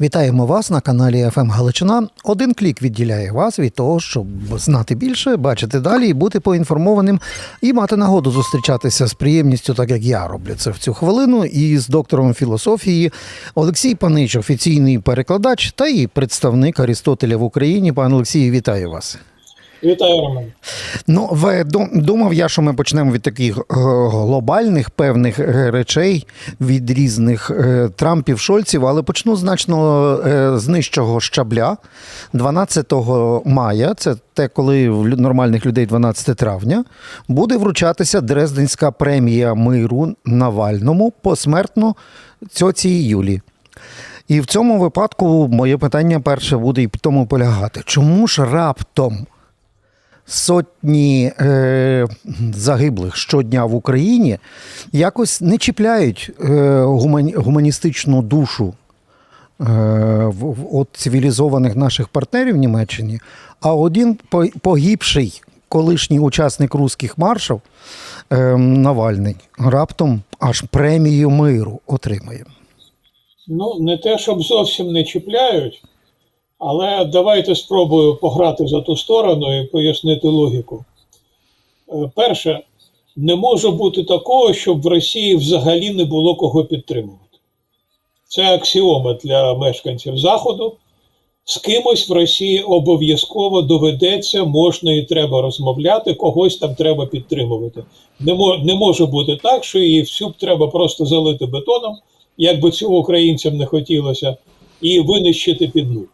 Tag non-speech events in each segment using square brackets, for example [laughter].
Вітаємо вас на каналі ФМ Галичина. Один клік відділяє вас від того, щоб знати більше, бачити далі і бути поінформованим і мати нагоду зустрічатися з приємністю, так як я роблю це в цю хвилину, і з доктором філософії Олексій Панич, офіційний перекладач та і представник Арістотеля в Україні. Пане Олексію, вітаю вас. Вітаю, Роман. Ну, дум- думав я, що ми почнемо від таких е, глобальних певних е, речей, від різних е, Трампів, Шольців, але почну значно з нижчого щабля. 12 мая, це те, коли в нормальних людей 12 травня, буде вручатися Дрезденська премія миру Навальному посмертно цьоці Юлі. І в цьому випадку моє питання перше буде і тому полягати. Чому ж раптом сотні е, загиблих щодня в Україні якось не чіпляють е, гумані, гуманістичну душу е, в, от цивілізованих наших партнерів в Німеччині, а один по- погибший колишній учасник руських маршів е, Навальний раптом аж премію миру отримає. Ну, не те, щоб зовсім не чіпляють, але давайте спробую пограти за ту сторону і пояснити логіку. Е, Перше, не може бути такого, щоб в Росії взагалі не було кого підтримувати. Це аксіома для мешканців Заходу. З кимось в Росії обов'язково доведеться, можна і треба розмовляти, когось там треба підтримувати. Не, мо- не може бути так, що її всю треба просто залити бетоном, як би цього українцям не хотілося, і винищити під нуль.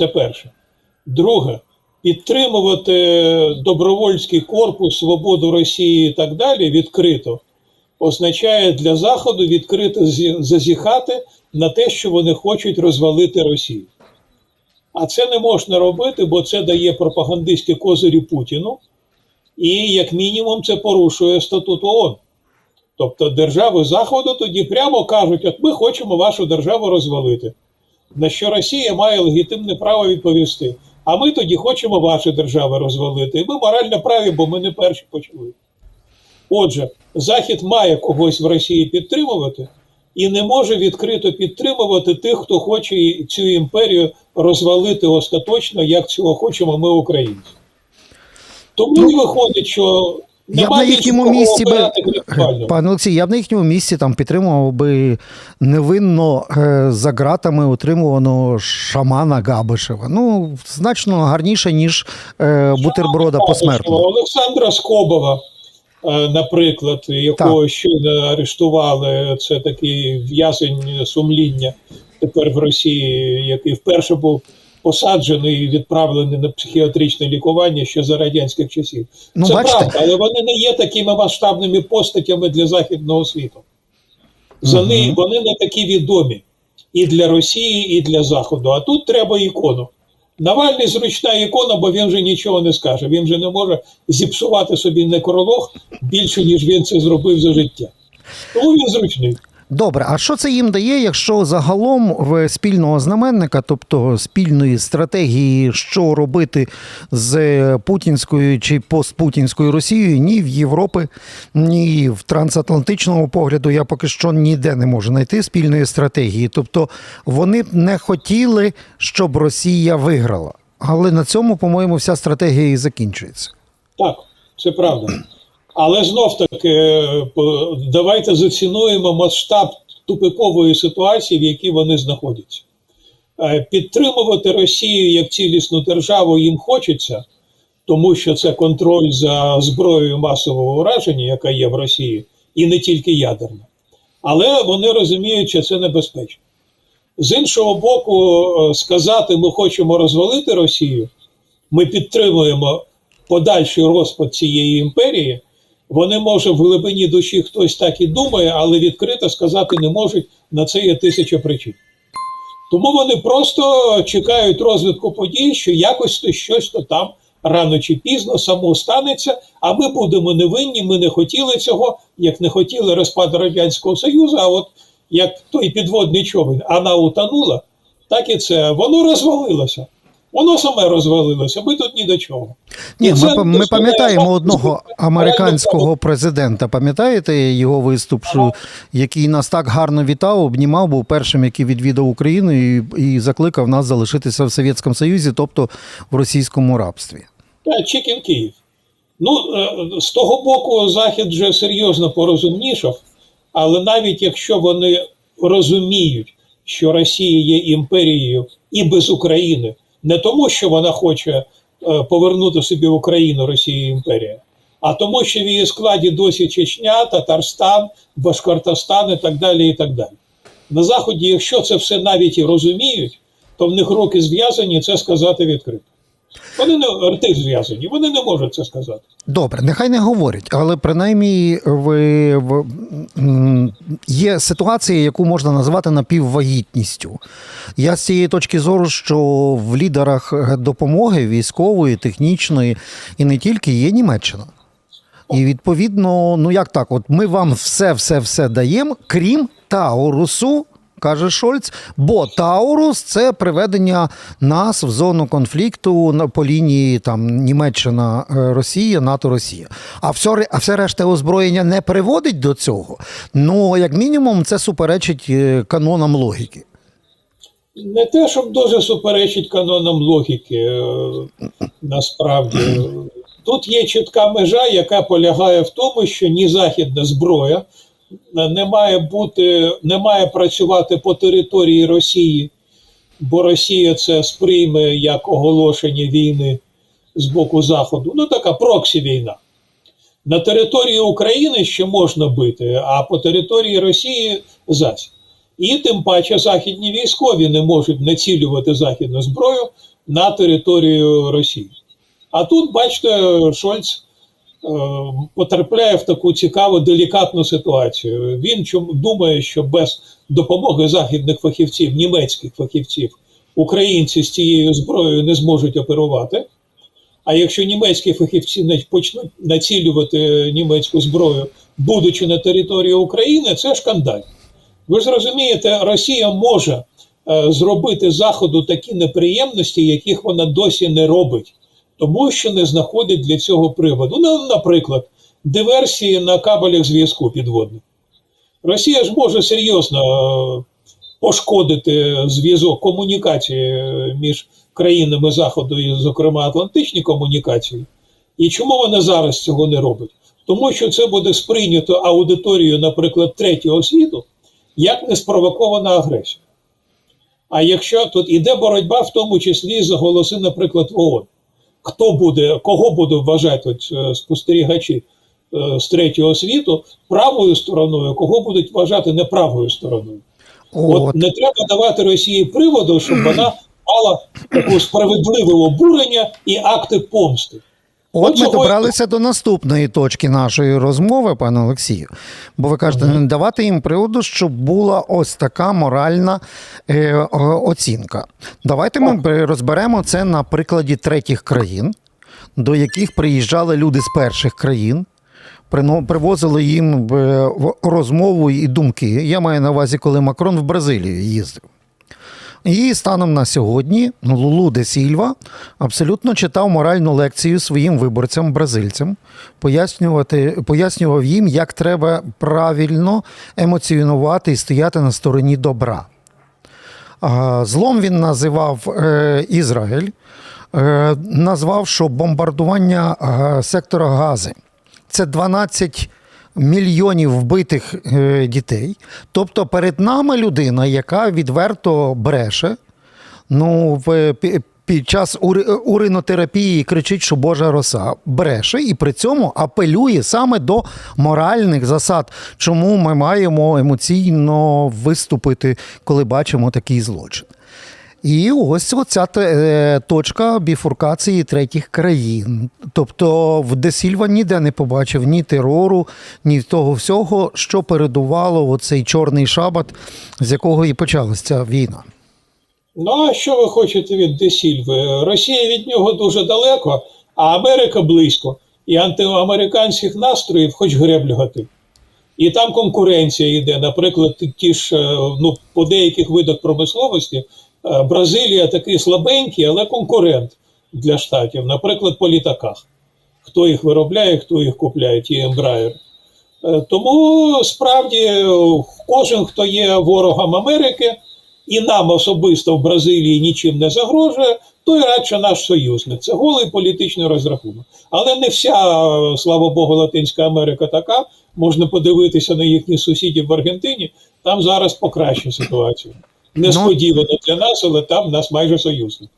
Це перше. Друге, підтримувати добровольський корпус, свободу Росії і так далі відкрито означає для Заходу відкрито зазіхати на те, що вони хочуть розвалити Росію. А це не можна робити, бо це дає пропагандистські козирі Путіну, і, як мінімум, це порушує статут ООН. Тобто держави Заходу тоді прямо кажуть, от ми хочемо вашу державу розвалити. На що Росія має легітимне право відповісти. А ми тоді хочемо ваші держави розвалити. І ми морально праві, бо ми не перші почали. Отже, Захід має когось в Росії підтримувати і не може відкрито підтримувати тих, хто хоче цю імперію розвалити остаточно, як цього хочемо ми, українці. Тому і виходить, що Я б на їхньому місці би, пане Олексій, я б на їхньому місці там підтримував би невинно е, за ґратами утримуваного шамана Габишева. Ну, значно гарніше, ніж е, бутерброда посмертно. Олександра Скобова, е, наприклад, якого щойно арештували, це такий в'язень сумління тепер в Росії, який вперше був посаджений і відправлений на психіатричне лікування ще за радянських часів. Ну, це бачите. правда, але вони не є такими масштабними постатями для західного світу. За них вони не такі відомі і для Росії, і для Заходу. А тут треба ікону. Навальний зручна ікона, бо він вже нічого не скаже. Він вже не може зіпсувати собі некролог більше, ніж він це зробив за життя. Тому він зручний. Добре, а що це їм дає, якщо загалом в спільного знаменника, тобто спільної стратегії, що робити з путінською чи постпутінською Росією, ні в Європи, ні в трансатлантичному погляду я поки що ніде не можу знайти спільної стратегії. Тобто вони б не хотіли, щоб Росія виграла. Але на цьому, по-моєму, вся стратегія і закінчується. Так, це правда. Але знов таки, е, давайте зацінуємо масштаб тупикової ситуації, в якій вони знаходяться. Е, Підтримувати Росію як цілісну державу їм хочеться, тому що це контроль за зброєю масового ураження, яка є в Росії, і не тільки ядерна. Але вони розуміють, що це небезпечно. З іншого боку, е, сказати, ми хочемо розвалити Росію, ми підтримуємо подальший розпад цієї імперії. Вони може в глибині душі хтось так і думає, але відкрито сказати не можуть. На це є тисяча причин. Тому вони просто чекають розвитку подій, що якось то щось то там рано чи пізно само станеться. А ми будемо невинні. Ми не хотіли цього, як не хотіли розпаду радянського союзу. А от як той підводний човен, вона утонула, так і це воно розвалилося. Воно саме розвалилося, ми тут ні до чого. Ні, ми, ми пам'ятаємо одного американського президента. Пам'ятаєте його виступ, що, який нас так гарно вітав, обнімав, був першим, який відвідав Україну і, і закликав нас залишитися в Совєтському Союзі, тобто в російському рабстві. Та Чікін Київ. Ну, е, з того боку, Захід вже серйозно порозумнішав, але навіть якщо вони розуміють, що Росія є імперією і без України, не тому, що вона хоче е, повернути собі в Україну Росію імперія, а тому, що в її складі досі Чечня, Татарстан, Башкортостан і так далі. і так далі. На Заході, якщо це все навіть і розуміють, то в них руки зв'язані це сказати відкрито. Вони не рти зв'язані, вони не можуть це сказати. Добре, нехай не говорять, але принаймні ви, в, є ситуація, яку можна назвати напіввагітністю. Я з цієї точки зору, що в лідерах допомоги військової, технічної і не тільки є Німеччина. І відповідно, ну як так, от ми вам все, все, все даємо, крім Таурусу, каже Шольц, бо Таурус це приведення нас в зону конфлікту по лінії там Німеччина, е, Росія, НАТО, Росія. А все, а все решта озброєння не приводить до цього. Ну, як мінімум, це суперечить е, канонам логіки. Не те, щоб дуже суперечить канонам логіки, е, насправді. Тут є чітка межа, яка полягає в тому, що ні західна зброя не має бути, не має працювати по території Росії, бо Росія це сприйме як оголошення війни з боку Заходу. Ну, така проксі війна. На території України ще можна бити, а по території Росії зась. І тим паче західні військові не можуть націлювати західну зброю на територію Росії. А тут, бачите, Шольц е, потрапляє в таку цікаву делікатну ситуацію. Він чом- думає, що без допомоги західних фахівців, німецьких фахівців, українці з цією зброєю не зможуть оперувати. А якщо німецькі фахівці почнуть націлювати німецьку зброю, будучи на території України, це шкандаль. Ви ж розумієте, Росія може е, зробити Заходу такі неприємності, яких вона досі не робить, тому що не знаходить для цього приводу. Ну, наприклад, диверсії на кабелях зв'язку підводних. Росія ж може серйозно е, пошкодити зв'язок комунікації е, між країнами Заходу, і, зокрема, Атлантичні комунікації. І чому вона зараз цього не робить? Тому що це буде сприйнято аудиторією, наприклад, третього світу, як неспровокована агресія. А якщо тут іде боротьба, в тому числі за голоси, наприклад, ООН, хто буде, кого буде вважати от, е, спостерігачі е, з третього світу правою стороною, кого будуть вважати неправою стороною? От, От. не треба давати Росії приводу, щоб вона мала таку справедливе обурення і акти помсти. От ми добралися до наступної точки нашої розмови, пане Олексію. Бо ви кажете, не давати їм приводу, щоб була ось така моральна е, оцінка. Давайте ми розберемо це на прикладі третіх країн, до яких приїжджали люди з перших країн. Привозили їм е, розмову і думки. Я маю на увазі, коли Макрон в Бразилію їздив. І станом на сьогодні Лулу де Сільва абсолютно читав моральну лекцію своїм виборцям, бразильцям, пояснювати, пояснював їм, як треба правильно емоціонувати і стояти на стороні добра. Злом він називав е, Ізраїль, е, назвав, що бомбардування е, сектора Гази це 12 мільйонів вбитих е, дітей. Тобто перед нами людина, яка відверто бреше, ну, в, під час ури- уринотерапії кричить, що Божа роса бреше, і при цьому апелює саме до моральних засад, чому ми маємо емоційно виступити, коли бачимо такий злочин. І ось оця е, точка біфуркації третіх країн. Тобто в Десільва ніде не побачив ні терору, ні того всього, що передувало оцей чорний шабат, з якого і почалася ця війна. Ну, а що ви хочете від Десільви? Росія від нього дуже далеко, а Америка близько. І антиамериканських настроїв хоч греблю гати. І там конкуренція йде. Наприклад, ті- ж е, ну, по деяких видах промисловості Бразилія такий слабенький, але конкурент для штатів. Наприклад, по літаках. Хто їх виробляє, хто їх купляє, ті Embraer. Е, Тому справді е, кожен, хто є ворогом Америки, і нам особисто в Бразилії нічим не загрожує, той радше наш союзник. Це голий політичний розрахунок. Але не вся, е, слава Богу, Латинська Америка така. Можна подивитися на їхніх сусідів в Аргентині. Там зараз покраща ситуація. Несподівано для нас, але там нас майже союзник.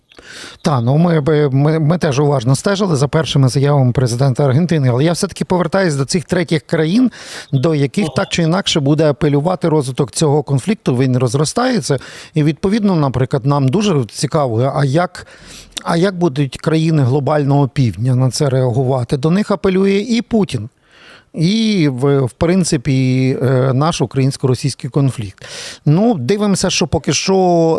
Та ну ми, ми, ми теж уважно стежили за першими заявами президента Аргентини, але я все-таки повертаюся до цих третіх країн, до яких так чи інакше буде апелювати розвиток цього конфлікту. Він розростається. І відповідно, наприклад, нам дуже цікаво, а як. А як будуть країни глобального півдня на це реагувати? До них апелює і Путін. І в, принципі е, наш українсько-російський конфлікт. Ну, дивимося, що поки що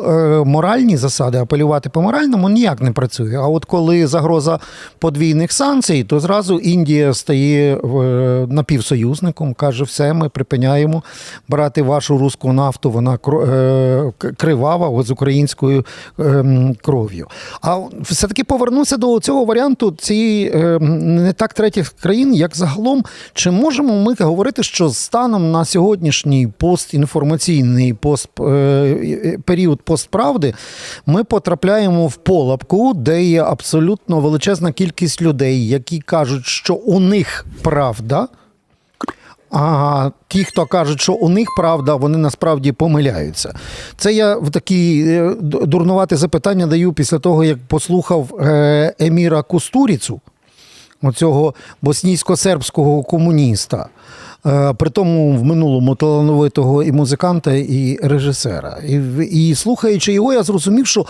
е, моральні засади апелювати по моральному ніяк не працює. А от коли загроза подвійних санкцій, то зразу Індія стає напівсоюзником, каже, все, ми припиняємо брати вашу руську нафту, вона е, кривава з українською ем, кров'ю. А все-таки повернуся до цього варіанту цієї е, не так третіх країн, як загалом. Чи можемо ми говорити, що станом на сьогоднішній постінформаційний пост, е, е, період постправди ми потрапляємо в полапку, де є абсолютно величезна кількість людей, які кажуть, що у них правда. А ті, хто кажуть, що у них правда, вони насправді помиляються. Це я в такі е, д- дурнувате запитання даю після того, як послухав Еміра Кустуріцу, оцього боснійсько-сербського комуніста. е, При тому в минулому талановитого і музиканта, і режисера. І, і слухаючи його, я зрозумів, що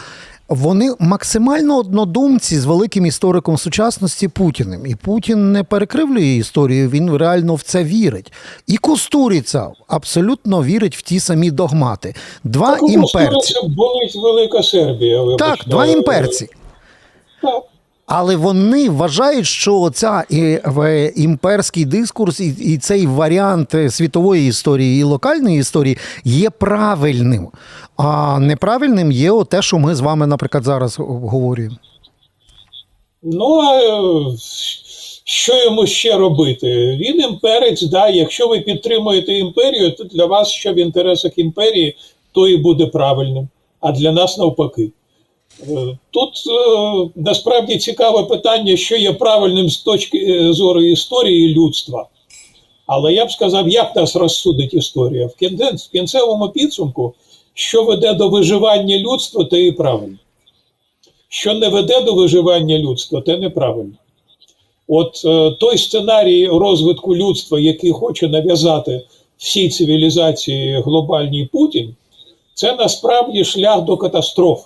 вони максимально однодумці з великим істориком сучасності Путіним. І Путін не перекривлює історію, він реально в це вірить. І Кустуріця абсолютно вірить в ті самі догмати. Два Так, імперці. Кустуриці болить Велика Сербія. вибачте. Так, два імперці. Так. Але вони вважають, що ця і, в, імперський дискурс і, цей варіант е, світової історії і локальної історії є правильним. А неправильним є те, що ми з вами, наприклад, зараз обговорюємо. Ну, е, що йому ще робити? Він імперець, да, якщо ви підтримуєте імперію, то для вас, що в інтересах імперії, то і буде правильним, а для нас навпаки. Е, Тут е, насправді цікаве питання, що є правильним з точки е, зору історії людства. Але я б сказав, як нас розсудить історія. В кінце- в кінцевому підсумку, що веде до виживання людства, то і правильно. Що не веде до виживання людства, те неправильно. От е, той сценарій розвитку людства, який хоче нав'язати всій цивілізації глобальній Путін, це насправді шлях до катастроф.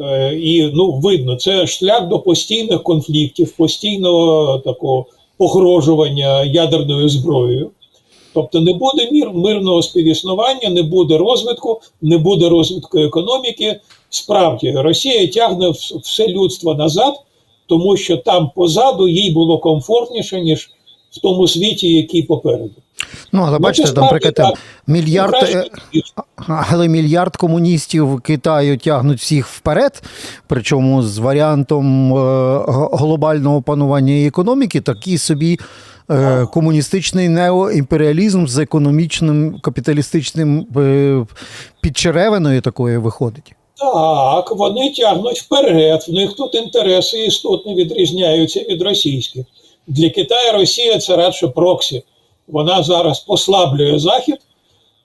Е, і ну, видно, це шлях до постійних конфліктів, постійного такого погрожування ядерною зброєю. Тобто не буде мір, мирного співіснування, не буде розвитку, не буде розвитку економіки. Справді, Росія тягне все людство назад, тому що там позаду їй було комфортніше, ніж в тому світі, який попереду. Ну, але Ну, бачите, там, наприклад, там мільярд, е, але мільярд комуністів Китаю тягнуть всіх вперед, причому з варіантом е, глобального панування і економіки, такий собі. е, Комуністичний неоімперіалізм з економічним капіталістичним підчеревиною такою виходить. Так, вони тягнуть вперед. В них тут інтереси істотно відрізняються від російських. Для Китаю Росія це радше проксі. Вона зараз послаблює Захід.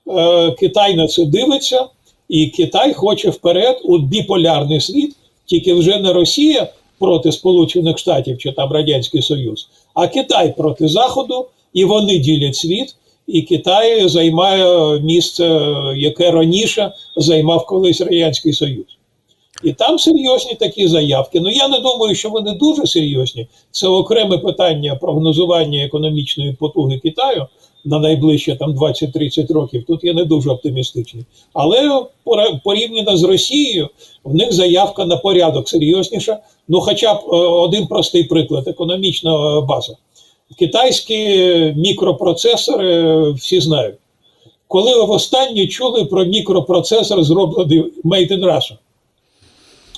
Е, Китай на це дивиться, і Китай хоче вперед у біполярний світ, тільки вже не Росія проти Сполучених Штатів чи там Радянський Союз, а Китай проти Заходу, і вони ділять світ. І Китай займає місце, яке раніше займав колись Радянський Союз. І там серйозні такі заявки. Ну я не думаю, що вони дуже серйозні. Це окреме питання прогнозування економічної потуги Китаю на найближче там 20-30 років. Тут я не дуже оптимістичний. Але порівняно з Росією, в них заявка на порядок серйозніша. Ну, хоча б е, один простий приклад: економічна е, база. Китайські мікропроцесори всі знають. Коли ви востаннє чули про мікропроцесор, зроблений Made in Russia?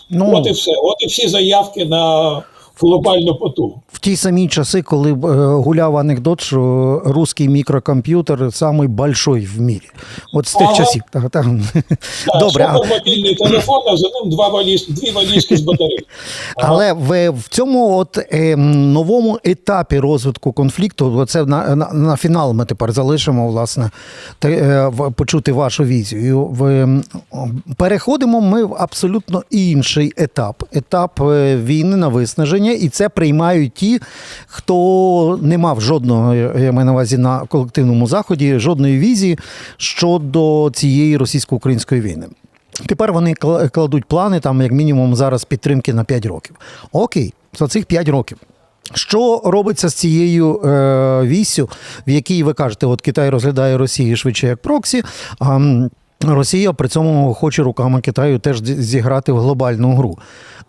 Ну, От і все. От і всі заявки на глобальну потугу. в ті самі часи, коли е, гуляв анекдот, що русський мікрокомп'ютер самий большой в мірі. От з тих Ага. часів. Так, так. Так, [laughs] Добре, а- мобільний телефон, а за ним два валіз, дві валізки з батареї. [laughs] Але в, в цьому от е, новому етапі розвитку конфлікту, це на, на, на фінал ми тепер залишимо, власне, те, е, в- почути вашу візію. В, м, переходимо ми в абсолютно інший етап. Етап е, війни на виснаження, і це приймають ті, хто не мав жодного, я маю на увазі на колективному заході, жодної візії щодо цієї російсько-української війни. Тепер вони кла- кладуть плани, там, як мінімум, зараз підтримки на 5 років. Окей, за цих 5 років. Що робиться з цією е, віссю, в якій ви кажете, от Китай розглядає Росію швидше як проксі, а Росія при цьому хоче руками Китаю теж зіграти в глобальну гру.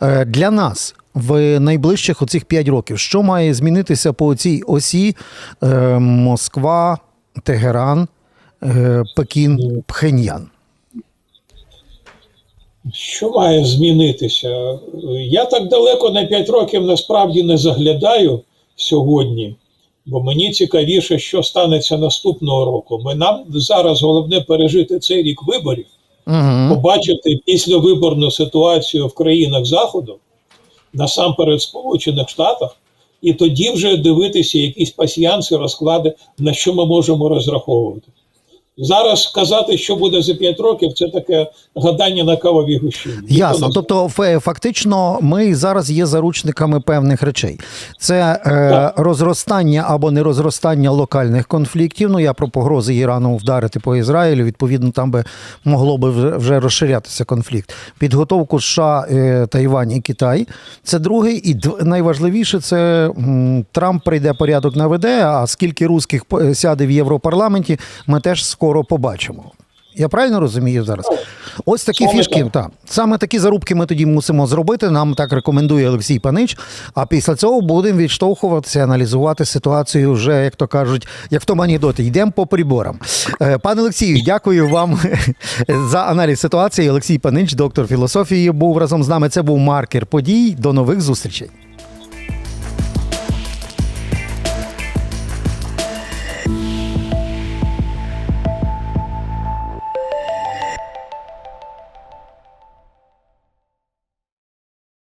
Е, для нас в найближчих оцих 5 років, що має змінитися по цій осі е, Москва, Тегеран, е, Пекін, Пхеньян? Що має змінитися? Я так далеко на 5 років насправді не заглядаю сьогодні, бо мені цікавіше, що станеться наступного року. Ми нам зараз головне пережити цей рік виборів, Угу. побачити післявиборну ситуацію в країнах Заходу, насамперед Сполучених Штатах, і тоді вже дивитися якісь пасіянси, розклади, на що ми можемо розраховувати. Зараз казати, що буде за 5 років, це таке гадання на кавовій гущині. Ясно. не Тобто, фактично, ми зараз є заручниками певних речей. Це е, розростання або нерозростання локальних конфліктів. Ну я про погрози Ірану вдарити по Ізраїлю. Відповідно, там би могло би вже- розширятися конфлікт. Підготовку США, е, Тайвань і Китай. Це другий, і найважливіше це м, Трамп прийде порядок наведе. А скільки русських по- сяде в Європарламенті, ми теж скоро побачимо. Я правильно розумію зараз? Ось такі Саме фішки. так. Так. Саме такі зарубки ми тоді мусимо зробити. Нам так рекомендує Олексій Панич. А після цього будемо відштовхуватися, аналізувати ситуацію вже, як то кажуть, як в тому анекдоті. Йдемо по приборам. Е, Пане Олексію, дякую вам [laughs] за аналіз ситуації. Олексій Панич, доктор філософії, був разом з нами. Це був маркер подій. До нових зустрічей.